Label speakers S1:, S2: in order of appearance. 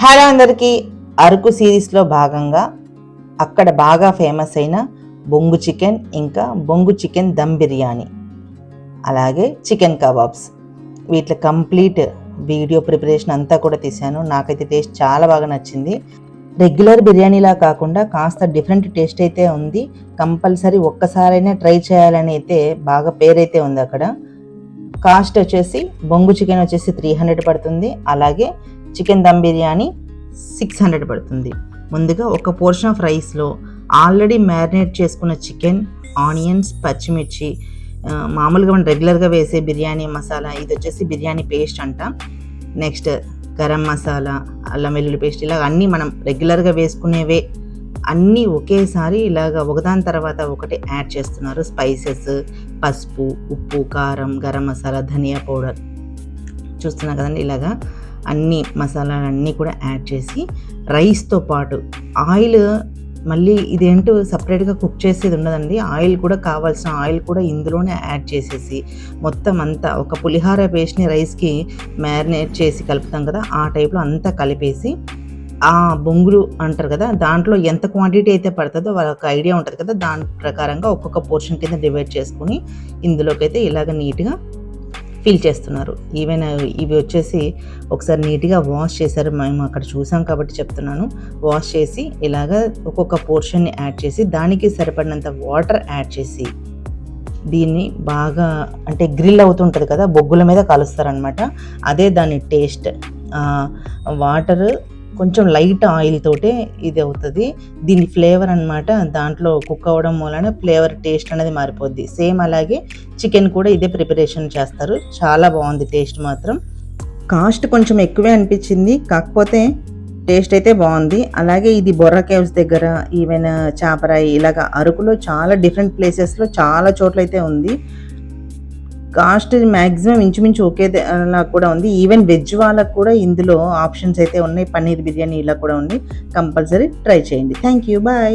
S1: Hello అందరికీ అరకు సిరీస్లో భాగంగా అక్కడ బాగా ఫేమస్ అయిన బొంగు చికెన్ ఇంకా బొంగు చికెన్ దమ్ బిర్యానీ అలాగే చికెన్ కబాబ్స్. వీటిలో కంప్లీట్ వీడియో ప్రిపరేషన్ అంతా కూడా తీశాను. నాకైతే టేస్ట్ చాలా బాగా నచ్చింది. రెగ్యులర్ బిర్యానీలా కాకుండా కాస్త డిఫరెంట్ టేస్ట్ అయితే ఉంది. కంపల్సరీ ఒక్కసారైనా ట్రై చేయాలని అయితే బాగా పేరైతే ఉంది అక్కడ. కాస్ట్ వచ్చేసి బొంగు చికెన్ వచ్చేసి త్రీ హండ్రెడ్ పడుతుంది. అలాగే chicken dum biryani six hundred పడుతుంది. ముందుగా ఒక పోర్షన్ ఆఫ్ రైస్లో ఆల్రెడీ మ్యారినేట్ చేసుకున్న చికెన్ ఆనియన్స్ పచ్చిమిర్చి మామూలుగా మనం రెగ్యులర్గా వేసే బిర్యానీ మసాలా ఇది వచ్చేసి బిర్యానీ పేస్ట్ అంట. నెక్స్ట్ గరం మసాలా అల్లం వెల్లుల్లి పేస్ట్ ఇలా అన్నీ మనం రెగ్యులర్గా వేసుకునేవే అన్నీ ఒకేసారి ఇలాగ ఒకదాని తర్వాత ఒకటి యాడ్ చేస్తున్నారు. స్పైసెస్ పసుపు ఉప్పు కారం గరం మసాలా ధనియా పౌడర్. చూస్తున్నా కదండి ఇలాగా. అన్ని మసాలాలన్నీ కూడా యాడ్ చేసి రైస్తో పాటు ఆయిల్ మళ్ళీ ఇదేంటో సపరేట్గా కుక్ చేసేది ఉండదండి. ఆయిల్ కూడా కావాల్సిన ఆయిల్ కూడా ఇందులోనే యాడ్ చేసేసి మొత్తం అంతా ఒక పులిహార పేస్ట్ని రైస్కి మ్యారినేట్ చేసి కలుపుతాం కదా ఆ టైప్లో అంతా కలిపేసి ఆ బొంగులు అంటారు కదా దాంట్లో ఎంత క్వాంటిటీ అయితే పడుతుందో వాళ్ళకి ఐడియా ఉంటుంది కదా దాని ప్రకారంగా ఒక్కొక్క పోర్షన్ కింద డివైడ్ చేసుకుని ఇందులోకి అయితే ఇలాగ నీట్గా ఫీల్ చేస్తున్నారు. ఈవెన్ ఇవి వచ్చేసి ఒకసారి నీట్గా వాష్ చేశారు. మేము అక్కడ చూసాం కాబట్టి చెప్తున్నాను. వాష్ చేసి ఇలాగ ఒక్కొక్క పోర్షన్ని యాడ్ చేసి దానికి సరిపడినంత వాటర్ యాడ్ చేసి దీన్ని బాగా అంటే గ్రిల్ అవుతుంటుంది కదా బొగ్గుల మీద కలుస్తారనమాట అదే దాని టేస్ట్ వాటర్ కొంచెం లైట్ ఆయిల్ తోటే ఇది అవుతుంది. దీని ఫ్లేవర్ అన్నమాట దాంట్లో కుక్ అవ్వడం వలన ఫ్లేవర్ టేస్ట్ అనేది మారిపోద్ది. సేమ్ అలాగే చికెన్ కూడా ఇదే ప్రిపరేషన్ చేస్తారు. చాలా బాగుంది టేస్ట్ మాత్రం. కాస్ట్ కొంచెం ఎక్కువే అనిపించింది. కాకపోతే టేస్ట్ అయితే బాగుంది. అలాగే ఇది బొర్రా కేవ్స్ దగ్గర ఈవెన్ చాపరాయి ఇలాగ అరకులో చాలా డిఫరెంట్ ప్లేసెస్లో చాలా చోట్ల అయితే ఉంది. కాస్ట్ మ్యాక్సిమం ఇంచుమించు ఒకే లా కూడా ఉంది. ఈవెన్ వెజ్ వాళ్ళకు కూడా ఇందులో ఆప్షన్స్ అయితే ఉన్నాయి. పన్నీర్ బిర్యానీ ఇలా కూడా ఉంది. కంపల్సరీ ట్రై చేయండి. Thank you bye